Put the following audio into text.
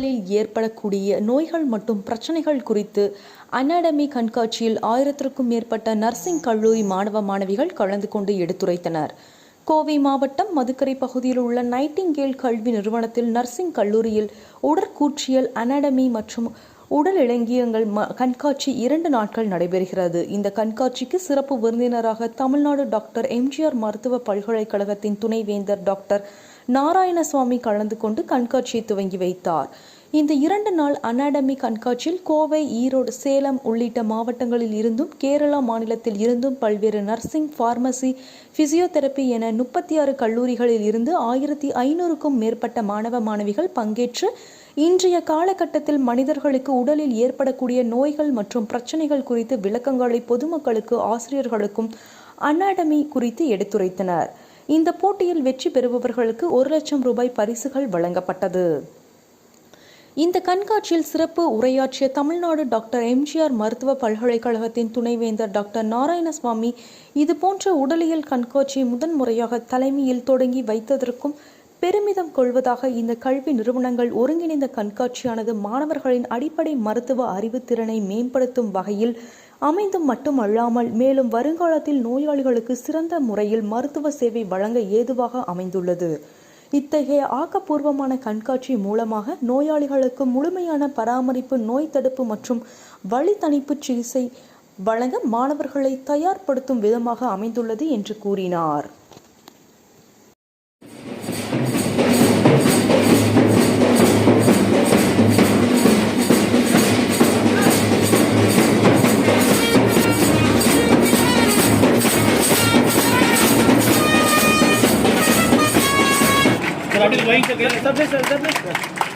உடலில் ஏற்படக்கூடிய நோய்கள் மற்றும் பிரச்சனைகள் குறித்து அனாடமி கண்காட்சியில் ஆயிரத்திற்கும் மேற்பட்ட நர்சிங் கல்லூரி மாணவ மாணவிகள் கலந்து கொண்டு எடுத்துரைத்தனர். கோவை மாவட்டம் மதுக்கரை பகுதியில் உள்ள நைட்டிங்கேல் கல்வி நிறுவனத்தில் நர்சிங் கல்லூரியில் உடற்கூற்றியல் அனாடமி மற்றும் உடல் இலங்கியங்கள் கண்காட்சி இரண்டு நாட்கள் நடைபெறுகிறது. இந்த கண்காட்சிக்கு சிறப்பு விருந்தினராக தமிழ்நாடு டாக்டர் எம்ஜிஆர் மருத்துவ பல்கலைக்கழகத்தின் துணைவேந்தர் டாக்டர் நாராயணசுவாமி கலந்து கொண்டு கண்காட்சியை துவங்கி வைத்தார். இந்த இரண்டு நாள் அனாடமி கண்காட்சியில் கோவை ஈரோடு சேலம் உள்ளிட்ட மாவட்டங்களில் இருந்தும் கேரளா மாநிலத்தில் இருந்தும் பல்வேறு நர்சிங் பார்மசி பிசியோதெரபி என முப்பத்தி ஆறு கல்லூரிகளில் இருந்து ஆயிரத்தி ஐநூறுக்கும் மேற்பட்ட மாணவ மாணவிகள் பங்கேற்று இன்றைய காலகட்டத்தில் மனிதர்களுக்கு உடலில் ஏற்படக்கூடிய நோய்கள் மற்றும் பிரச்சனைகள் குறித்து விளக்கங்களை பொதுமக்களுக்கு ஆசிரியர்களுக்கும் அனாடமி குறித்து எடுத்துரைத்தனர். இந்த போட்டியில் வெற்றி பெறுபவர்களுக்கு ஒரு லட்சம் ரூபாய் பரிசுகள் வழங்கப்பட்டது. இந்த கண்காட்சியில் சிறப்பு உரையாற்றிய தமிழ்நாடு டாக்டர் எம்ஜிஆர் மருத்துவ பல்கலைக்கழகத்தின் துணைவேந்தர் டாக்டர் நாராயணசுவாமி இதுபோன்ற உடலியல் கண்காட்சியை முதன்முறையாக தலைமையில் தொடங்கி வைத்ததற்கும் பெருமிதம் கொள்வதாக இந்த கல்வி நிறுவனங்கள் ஒருங்கிணைந்த கண்காட்சியானது மாணவர்களின் அடிப்படை மருத்துவ அறிவுத்திறனை மேம்படுத்தும் வகையில் அமைந்தும் மட்டுமல்லாமல் மேலும் வருங்காலத்தில் நோயாளிகளுக்கு சிறந்த முறையில் மருத்துவ சேவை வழங்க ஏதுவாக அமைந்துள்ளது. இத்தகைய ஆக்கப்பூர்வமான கண்காட்சி மூலமாக நோயாளிகளுக்கு முழுமையான பராமரிப்பு நோய் தடுப்பு மற்றும் வலி தணிப்பு சிகிச்சை வழங்க மாணவர்களை தயார்படுத்தும் விதமாக அமைந்துள்ளது என்று கூறினார். Gabriel, vai, Gabriel, está bem, está bem.